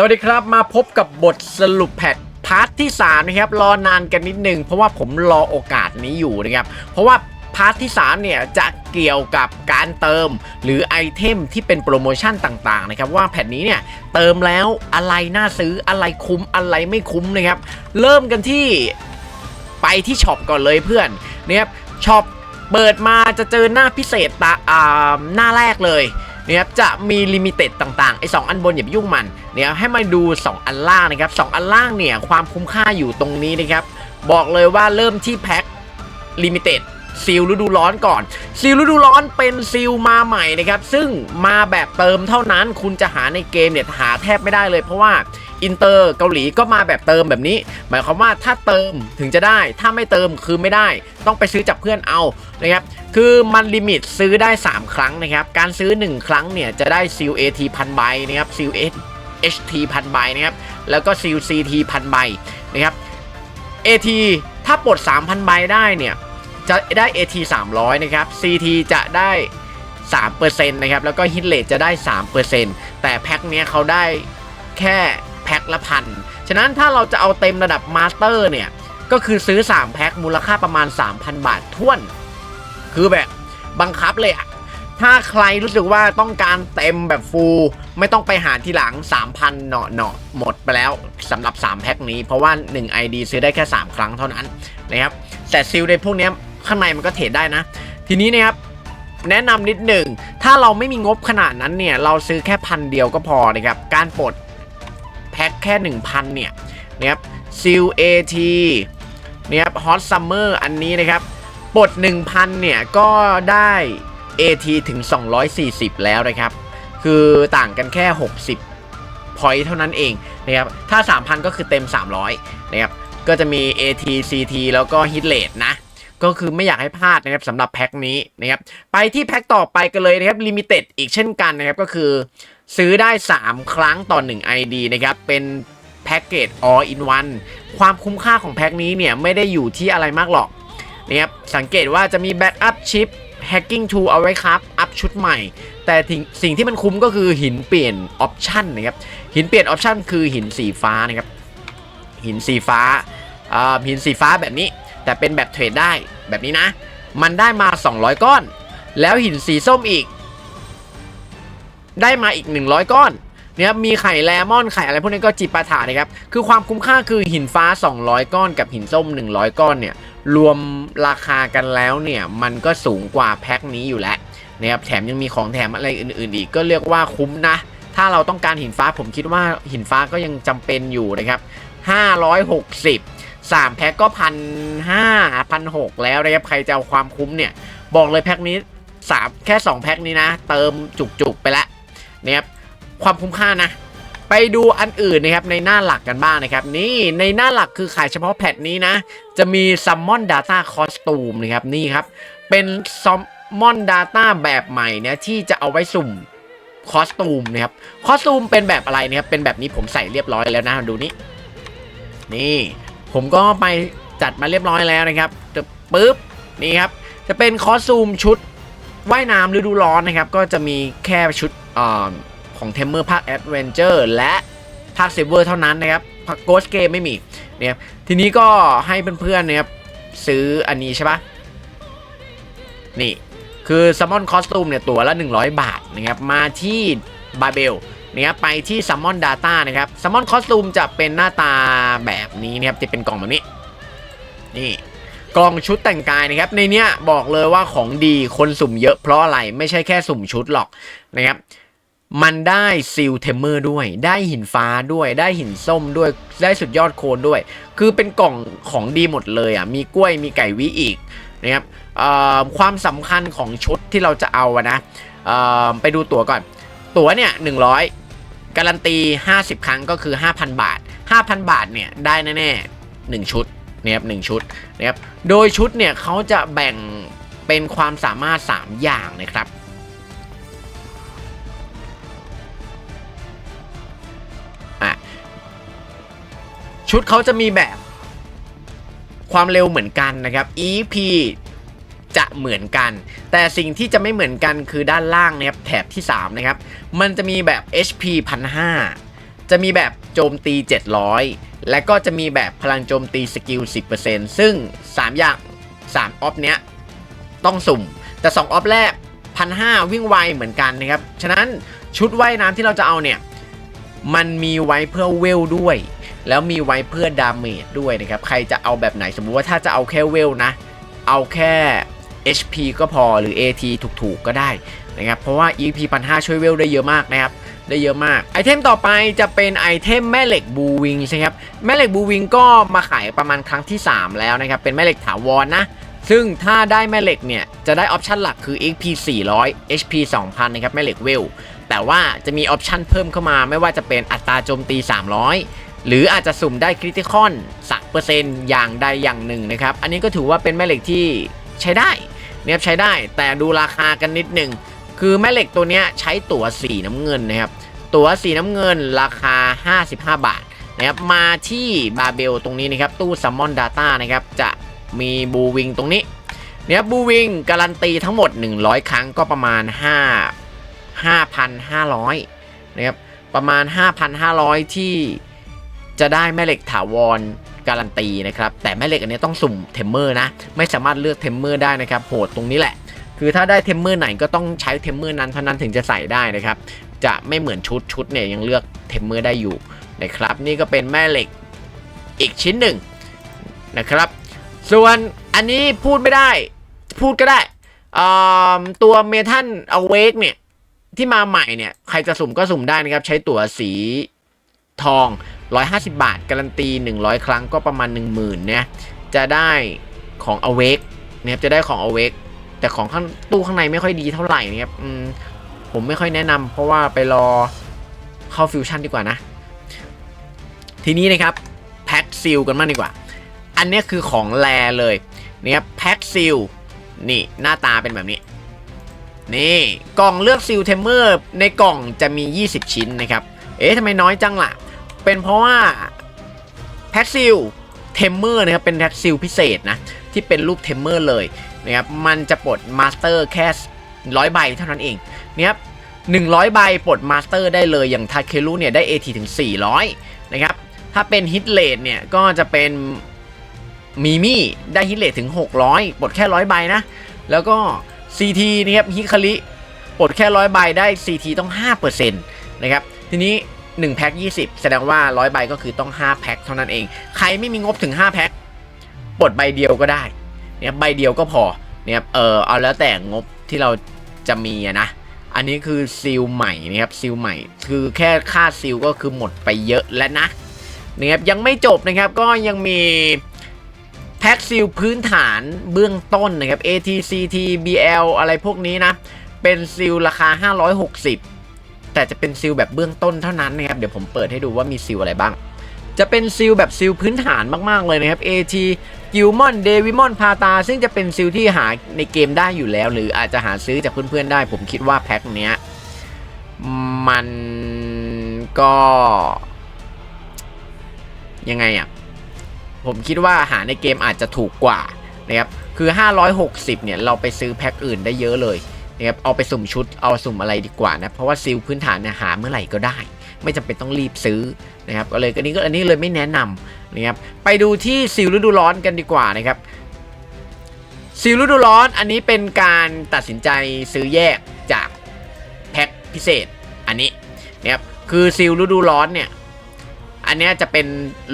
สวัสดีครับมาพบกับบทสรุปแพทพาร์ทที่ 3 นะครับ รอนานกันนิดนึง เพราะว่าผมรอโอกาสนี้อยู่นะครับ เพราะว่าพาร์ทที่ 3 เนี่ย จะเกี่ยวกับการเติมหรือไอเทมที่เป็นโปรโมชั่นต่างๆนะครับ ว่าแผ่นนี้เนี่ย เติมแล้วอะไรน่าซื้ออะไรคุ้มอะไรไม่คุ้มนะครับ เริ่มกันที่ไปที่ช็อปก่อนเลยเพื่อนนะครับช็อปเปิดมาจะเจอหน้าพิเศษตาอ่าหน้าแรกเลย นะครับจะมีลิมิเต็ดต่างๆไอ้สอันบนอย่าไปยุ่งมันเนี่ยให้มาดู 2 อันล่างนะครับสอันล่างเนี่ยความคุ้มค่าอยู่ตรงนี้นะครับบอกเลยว่าเริ่มที่แพ็คลิมิเต็ดซีลฤดูร้อนก่อนซีลฤดูร้อนเป็นซีลมาใหม่นะครับซึ่งมาแบบเติมเท่านั้นคุณจะหาในเกมเนี่ยหาแทบไม่ได้เลยเพราะว่า อินเตอร์เกาหลีก็มาแบบเติมแบบนี้ หมายความว่าถ้าเติมถึงจะได้ ถ้าไม่เติมคือไม่ได้ ต้องไปซื้อจากเพื่อนเอานะครับคือมันลิมิตซื้อได้ 3 ครั้งนะครับ การซื้อ 1 ครั้งเนี่ยจะได้ซิล AT พันใบนะครับซิล HT พันใบนะครับแล้วก็ซิล CT พันใบนะครับ AT ถ้าปลด 3,000 ใบได้เนี่ยจะได้ AT 300 นะครับ CT จะได้ 3%นะครับ แล้วก็ Hit Rate จะได้ 3%แต่แพ็คเนี้ยเขาได้แค่ แพ็คละพัน ฉะนั้นถ้าเราจะเอาเต็มระดับมาสเตอร์เนี่ย ก็คือซื้อ 3 แพ็คมูลค่าประมาณ 3,000 บาทท้วน คือแบบบังคับเลยอะถ้าใครรู้สึกว่าต้องการเต็มแบบฟูลไม่ต้องไปหาทีหลัง 3,000เนาะเนาะหมดไปแล้วสำหรับ 3 แพ็คนี้ เพราะว่า 1 ID ซื้อได้แค่ 3 ครั้งเท่านั้นนะครับแต่ซิลในพวกเนี้ยข้างในมันก็เทรดได้นะ ทีนี้นะครับแนะนำนิดหนึ่ง ถ้าเราไม่มีงบขนาดนั้นเนี่ย เราซื้อแค่พันเดียวก็พอนะครับ การปลด พ็คแค่ 1,000 เนี่ยนะครับซิล AT นะครับฮอตซัมเมอร์อันนี้นะครับปลด1,000 เนี่ย ก็ได้ AT ถึง 240 แล้วนะครับ คือต่างกันแค่ 60 พอยต์เท่านั้นเองนะครับ ถ้า 3,000 ก็คือเต็ม 300 นะครับ ก็จะมี AT CT แล้วก็ Hit Rate นะ ก็คือไม่อยากให้พลาดนะครับสำหรับแพ็คนี้นะครับ ไปที่แพ็คต่อไปกันเลยนะครับ Limited อีกเช่นกันนะครับ ก็คือ ซื้อได้ 3 ครั้งต่อ 1 ID นะครับ เป็นแพ็กเกจ all in one ความคุ้มค่าของแพ็คนี้เนี่ย ไม่ได้อยู่ที่อะไรมากหรอกนะครับสังเกตว่าจะมีแบ็กอัพชิป hacking tool เอาไว้ครับ อัพชุดใหม่ แต่สิ่งที่มันคุ้มก็คือหินเปลี่ยนออปชันนะครับ หินเปลี่ยนออปชันคือหินสีฟ้านะครับ หินสีฟ้าอ่าหินสีฟ้าแบบนี้ แต่เป็นแบบเทรดได้แบบนี้นะ มันได้มา 200 ก้อน แล้วหินสีส้มอีก ได้มาอีก 100 ก้อนเนี่ยมีไข่แลมอนไข่อะไรพวกนี้ก็จิปาถานะครับ คือความคุ้มค่าคือหินฟ้า 200 ก้อนกับหินส้ม 100 ก้อนเนี่ย รวมราคากันแล้วเนี่ย มันก็สูงกว่าแพ็คนี้อยู่แล้วนะครับแถมยังมีของแถมอะไรอื่น ๆ อีกก็เรียกว่าคุ้มนะ ถ้าเราต้องการหินฟ้าผมคิดว่าหินฟ้าก็ยังจำเป็นอยู่นะครับ 560 3 แพ็คก็พันห้าพันหกแล้วนะครับใครจะเอาความคุ้มเนี่ย บอกเลยแพ็คนี้ 3 แค่ 2 แพ็คนี้นะ เติมจุก ๆ ไปแล้ว นะครับความคุ้มค่านะ ไปดูอันอื่นนะครับในหน้าหลักกันบ้างนะครับ นี่ในหน้าหลักคือขายเฉพาะแพทนี้นะ จะมี Summon Data Costume นะครับนี่ครับ เป็น Summon Data แบบใหม่เนี่ยที่จะเอาไว้สุ่มคอสตูมนะครับคอสตูมเป็นแบบอะไรนะครับเป็นแบบนี้ผมใส่เรียบร้อยแล้วนะดูนี่นี่ ผมก็ไปจัดมาเรียบร้อยแล้วนะครับจะปึ๊บนี่ครับจะเป็นคอสตูมชุดว่ายน้ำฤดูร้อนนะครับ ก็จะมีแค่ชุด ของเทมเมอร์ภาคแอดเวนเจอร์และภาคเซเวอร์เท่านั้นนะครับภาคโกสเกมไม่มีเนี่ยทีนี้ก็ให้เพื่อนๆนะครับซื้ออันนี้ใช่ปะนี่คือ Summon Costume เนี่ยตัวละ 100 บาทนะครับมาที่บาเบลนะครับไปที่ Summon Data นะครับ Summon Costume จะเป็นหน้าตาแบบนี้นะครับจะเป็นกล่องแบบนี้นี่กล่องชุดแต่งกายนะครับในเนี้ยบอกเลยว่าของดีคนสุ่มเยอะเพราะอะไรไม่ใช่แค่สุ่มชุดหรอกนะครับ มันได้ซิลเทมเมอร์ด้วย ได้หินฟ้าด้วย ได้หินส้มด้วย ได้สุดยอดโคนด้วย คือเป็นกล่องของดีหมดเลยอะ มีกล้วย มีไก่วิอีกนะครับความสำคัญของชุดที่เราจะเอาอะนะไปดูตั๋วก่อน ตั๋วเนี่ย100การันตี 50 ครั้งก็คือ 5,000 บาท 5,000 บาทเนี่ยได้แน่ๆ1ชุดนะครับหนึ่งชุดนะครับ โดยชุดเนี่ยเขาจะแบ่งเป็นความสามารถ 3 อย่างนะครับ ชุดเขาจะมีแบบความเร็วเหมือนกันนะครับ EP จะเหมือนกัน แต่สิ่งที่จะไม่เหมือนกันคือด้านล่างนะครับแถบที่ 3 นะครับ มันจะมีแบบ HP 1005 จะมีแบบโจมตี 700 และก็จะมีแบบพลังโจมตีสกิล 10%ซึ่ง 3 อย่าง 3 ออฟเนี้ยต้องสุ่ม แต่ 2 ออฟแรก 1,500 วิ่งไวเหมือนกันนะครับ ฉะนั้นชุดว่ายน้ำที่เราจะเอาเนี่ย มันมีไว้เพื่อเวลด้วย แล้วมีไว้เพื่อดาเมจด้วยนะครับ ใครจะเอาแบบไหนสมมุติว่าถ้าจะเอาแค่เวลนะ เอาแค่ HP ก็พอหรือ AT ถูกๆก็ได้นะครับ เพราะว่า EP พันห้าช่วยเวลได้เยอะมากนะครับ ได้เยอะมาก ไอเทมต่อไปจะเป็นไอเทมแม่เหล็กบูวิงใช่ครับ แม่เหล็กบูวิงก็มาขายประมาณครั้งที่ 3 แล้วนะครับ เป็นแม่เหล็กถาวรนะซึ่งถ้าได้แม่เหล็กเนี่ย จะได้ออปชันหลักคือ XP 400 HP 2000 นะครับ แม่เหล็กเวล แต่ว่าจะมีออปชันเพิ่มเข้ามาไม่ว่าจะเป็นอัตราโจมตี 300 หรืออาจจะสุ่มได้คริติคอนสักเปอร์เซ็นต์อย่างใดอย่างหนึ่งนะครับ อันนี้ก็ถือว่าเป็นแม่เหล็กที่ใช้ได้นะครับใช้ได้แต่ดูราคากันนิดหนึ่งคือแม่เหล็กตัวนี้ใช้ตั๋วสีน้ำเงินนะครับ ตั๋วสีน้ำเงินราคา 55 บาทนะครับมาที่บาเบลตรงนี้นะครับ ตู้ซัมมอนดาต้านะครับ จะมีบูวิงตรงนี้เนี่ยบูวิงการันตีทั้งหมด 100 ครั้งก็ประมาณ 5 5,500 นะครับ ประมาณ 5,500 ที่ จะได้แม่เหล็กถาวรการันตีนะครับแต่แม่เหล็กอันนี้ต้องสุ่มเทมเมอร์นะไม่สามารถเลือกเทมเมอร์ได้นะครับโหดตรงนี้แหละ คือถ้าได้เทมเมอร์ไหนก็ต้องใช้เทมเมอร์นั้นเท่านั้นถึงจะใส่ได้นะครับจะไม่เหมือนชุดชุดเนี่ยยังเลือกเทมเมอร์ได้อยู่นะครับนี่ก็เป็นแม่เหล็กอีกชิ้นหนึ่งนะครับ ส่วนอันนี้พูดไม่ได้พูดก็ได้ตัวเมทัลอเวกเนี่ยที่มาใหม่เนี่ยใครจะสุ่มก็สุ่มได้นะครับ ใช้ตั๋วสี ทอง 150 บาท การันตี 100 ครั้งก็ประมาณ 10,000เนี่ยจะได้ของ Awake นะครับจะได้ของ Awake แต่ของข้างตู้ข้างในไม่ค่อยดีเท่าไหร่นะครับผมไม่ค่อยแนะนำเพราะว่าไปรอเข้าฟิวชั่นดีกว่านะ ทีนี้นะครับแพ็คซิลกันมากดีกว่า อันนี้คือของแรเลยนะครับแพ็คซิลนี่หน้าตาเป็นแบบนี้ นี่กล่องเลือกซิลเทมเมอร์ในกล่องจะมี 20 ชิ้นนะครับ เอ๊ะทำไมน้อยจังล่ะ เป็นเพราะว่าแพ็กซิลเทมเมอร์นะครับเป็นแพ็กซิลพิเศษนะ ที่เป็นรูปเทมเมอร์เลยนะครับมันจะปลดมาสเตอร์แค่ร้อยใบเท่านั้นเองนะครับ100ใบปลดมาสเตอร์ได้เลยอย่างทาเครุเนี่ยได้ AT ถึง 400 นะครับ ถ้าเป็นฮิตเลทเนี่ย ก็จะเป็นมีมี่ได้ฮิตเลทถึง 600 ปลดแค่ร้อยใบนะ แล้วก็ CT นะครับฮิคาริปลดแค่ร้อยใบได้ CT ต้อง 5%นะครับ ทีนี้ 1แพ็ค20 แสดงว่า 100 ใบก็คือต้อง 5 แพ็คเท่านั้นเอง ใครไม่มีงบถึง 5 แพ็คปลดใบเดียวก็ได้เนี่ยใบเดียวก็พอเนี่ยเออเอาแล้วแต่งบที่เราจะมีนะ อันนี้คือซีลใหม่นะครับซีลใหม่ คือแค่ค่าซีลก็คือหมดไปเยอะแล้วนะนะครับยังไม่จบนะครับก็ยังมีแพ็คซีลพื้นฐานเบื้องต้นนะครับ ATCT BL อะไรพวกนี้นะ เป็นซีลราคา 560 แต่จะเป็นซีลแบบเบื้องต้นเท่านั้นนะครับ เดี๋ยวผมเปิดให้ดูว่ามีซีลอะไรบ้าง จะเป็นซีลแบบซีลพื้นฐานมาก ๆ เลยนะครับ AT กิลมอน เดวิมอน พาตา ซึ่งจะเป็นซีลที่หาในเกมได้อยู่แล้ว หรืออาจจะหาซื้อจากเพื่อน ๆ ได้ ผมคิดว่าแพ็คเนี้ย มันก็ ยังไงอะ ผมคิดว่าหาในเกมอาจจะถูกกว่านะครับ คือ 560 เนี่ย เราไปซื้อแพ็คอื่นได้เยอะเลย นะครับเอาไปสุ่มชุดเอาสุ่มอะไรดีกว่านะเพราะว่าซีลพื้นฐานเนี่ยหาเมื่อไหร่ก็ได้ ไม่จำเป็นต้องรีบซื้อนะครับก็เลยอันนี้ก็อันนี้เลยไม่แนะนำนะครับไปดูที่ซีลฤดูร้อนกันดีกว่านะครับซีลฤดูร้อนอันนี้เป็นการตัดสินใจซื้อแยกจากแพ็คพิเศษอันนี้นะครับคือซีลฤดูร้อนเนี่ยอันนี้จะเป็น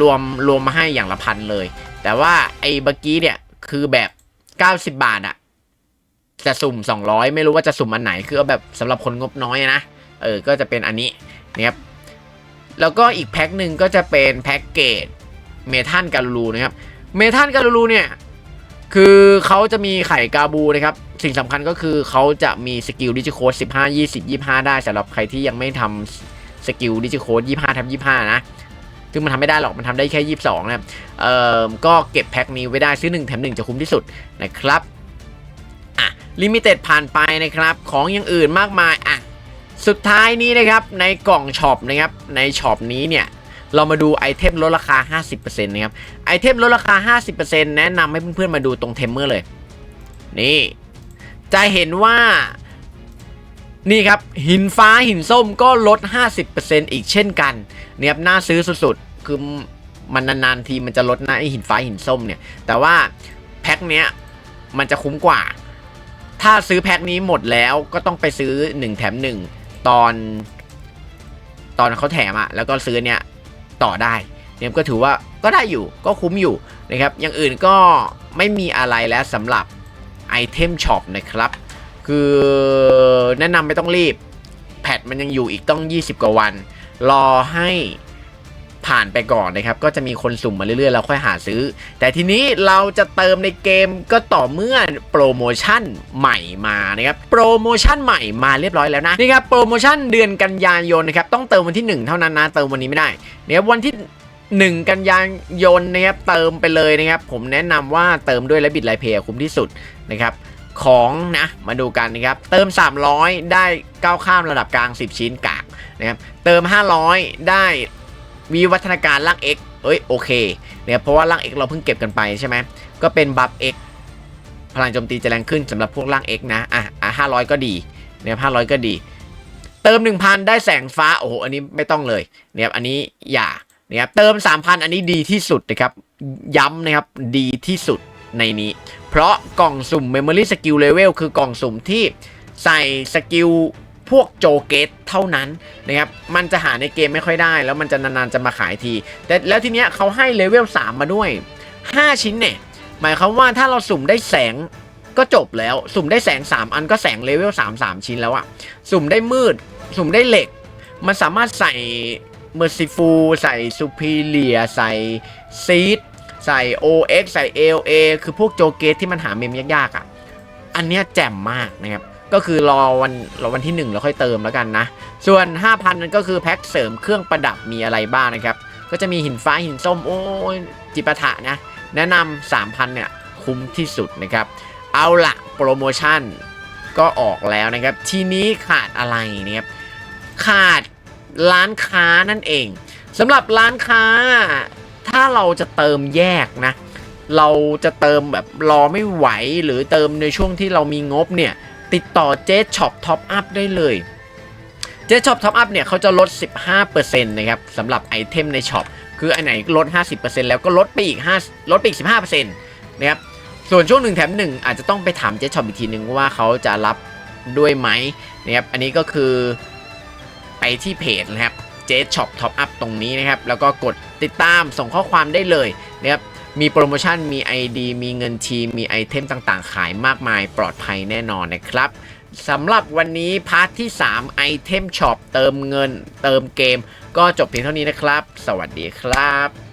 รวมรวมมาให้อย่างละพันเลย แต่ว่าไอ้เมื่อกี้เนี่ยคือแบบ 90 บาทอะ จะสุ่ม 200 ไม่รู้ว่าจะสุ่มอันไหนคือเอาแบบสำหรับคนงบน้อยนะเออก็จะเป็นอันนี้นะครับแล้วก็อีกแพ็คหนึ่งก็จะเป็นแพ็กเกจเมทัลการูรูนะครับเมทัลการูรูเนี่ยคือเขาจะมีไข่กาบูนะครับ สิ่งสำคัญก็คือเขาจะมีสกิลดิจิโค้ด15 20 25 ได้สำหรับใครที่ยังไม่ทำสกิลดิจิโคด25ทับ25 นะ ซึ่งมันทำไม่ได้หรอกมันทำได้แค่ 22 นะครับเอ่อก็เก็บแพ็คนี้ไว้ได้ซื้อ 1 แถม 1 จะคุ้มที่สุดนะครับ ลิมิเต็ดผ่านไปนะครับ ของอย่างอื่นมากมายอะสุดท้ายนี้นะครับในกล่องช็อปนะครับในช็อปนี้เนี่ยเรามาดูไอเทมลดราคา 50%นะครับไอเทมลดราคา 50%แนะนำให้เพื่อนๆมาดูตรงเทมเมอร์เลย นี่ จะเห็นว่า นี่ครับ หินฟ้าหินส้มก็ลด 50%อีกเช่นกันเนี่ยครับน่าซื้อสุดๆ คือมันนานๆทีมันจะลดนะไอหินฟ้าหินส้มเนี่ย แต่ว่าแพ็คเนี้ยมันจะคุ้มกว่า ถ้าซื้อแพ็คนี้หมดแล้วก็ต้องไปซื้อ 1 แถม 1 ตอน ตอนเขาแถมอะแล้วก็ซื้อเนี่ยต่อได้เนี่ยก็ถือว่าก็ได้อยู่ก็คุ้มอยู่นะครับอย่างอื่นก็ไม่มีอะไรแล้วสำหรับไอเทมช็อปนะครับ คือแนะนำไม่ต้องรีบ แพทมันยังอยู่อีกต้อง 20 กว่าวัน รอให้ ผ่านไปก่อนนะครับ ก็จะมีคนสุ่มมาเรื่อยๆแล้วค่อยหาซื้อ แต่ทีนี้เราจะเติมในเกมก็ต่อเมื่อโปรโมชั่นใหม่มานะครับโปรโมชั่นใหม่มาเรียบร้อยแล้วนะนี่ครับโปรโมชั่นเดือนกันยายนนะครับต้องเติมวันที่ 1 เท่านั้นนะเติมวันนี้ไม่ได้เนี่ยวันที่ 1 กันยายนนะครับเติมไปเลยนะครับผมแนะนำว่าเติมด้วยและบิดไลเพย์คุ้มที่สุดนะครับของนะมาดูกันนะครับเติม 300 ได้ก้าวข้ามระดับกลาง 10 ชิ้นกากนะครับเติม 500 ได้ วิวัฒนาการร่าง X เอ้ยโอเคเนี่ยเพราะว่าร่าง X เราเพิ่งเก็บกันไปใช่ไหมก็เป็นบัฟ X พลังโจมตีจะแรงขึ้นสำหรับพวกร่าง X นะอะอะ500ก็ดีเนี่ย500ก็ดี เติม 1,000 ได้แสงฟ้าโอ้โหอันนี้ไม่ต้องเลยเนี่ยอันนี้อย่าเนี่ยเติม 3,000 อันนี้ดีที่สุดนะครับย้ำนะครับดีที่สุดในนี้ เพราะกล่องสุ่ม Memory Skill Level คือกล่องสุ่มที่ใส่สกิล พวกโจเกตเท่านั้นนะครับมันจะหาในเกมไม่ค่อยได้ แล้วมันจะนานๆจะมาขายที แต่แล้วทีเนี้ยเขาให้เลเวล3มาด้วย 5 ชิ้นเนี่ยหมายความว่าถ้าเราสุ่มได้แสงก็จบแล้ว สุ่มได้แสง 3 อันก็แสงเลเวล3 3 ชิ้นแล้วอะสุ่มได้มืด สุ่มได้เหล็ก มันสามารถใส่ Merciful ใส่ Superior ใส่ซีดใส่ OX ใส่ LA คือพวกโจเกตที่มันหาเมมยากๆอะ อันเนี้ยแจ่มมากนะครับ ก็คือรอวันรอวันที่1แล้วค่อยเติมแล้วกันนะ ส่วน 5,000 นั้นก็คือแพ็คเสริมเครื่องประดับมีอะไรบ้างนะครับ ก็จะมีหินฟ้าหินส้มโอ้จิปาถะนะ แนะนำ3,000 เนี่ย คุ้มที่สุดนะครับ เอาละโปรโมชั่นก็ออกแล้วนะครับ ทีนี้ขาดอะไรนะครับ ขาดร้านค้านั่นเองสำหรับร้านค้า ถ้าเราจะเติมแยกนะ เราจะเติมแบบรอไม่ไหวหรือเติมในช่วงที่เรามีงบเนี่ย ติดต่อเจ๊ช็อปท็อปอัพได้เลยเจ๊ช็อปท็อปอัพเนี่ยเขาจะลด 15%นะครับสำหรับไอเทมในช็อปคืออันไหนลด 50%แล้วก็ลดไปอีก5ลดไปอีก 15%นะครับส่วนช่วง1แถม1อาจจะต้องไปถามเจ๊ช็อปอีกทีนึงว่าเขาจะรับด้วยไหมนะครับอันนี้ก็คือไปที่เพจนะครับเจ๊ช็อปท็อปอัพตรงนี้นะครับ แล้วก็กดติดตามส่งข้อความได้เลยนะครับ มีโปรโมชั่น มี ID มีเงินทีมีไอเทมต่างๆ ขายมากมายปลอดภัยแน่นอนนะครับสำหรับวันนี้พาร์ทที่ 3 ไอเทมช็อปเติมเงิน เติมเกม ก็จบเพียงเท่านี้นะครับ สวัสดีครับ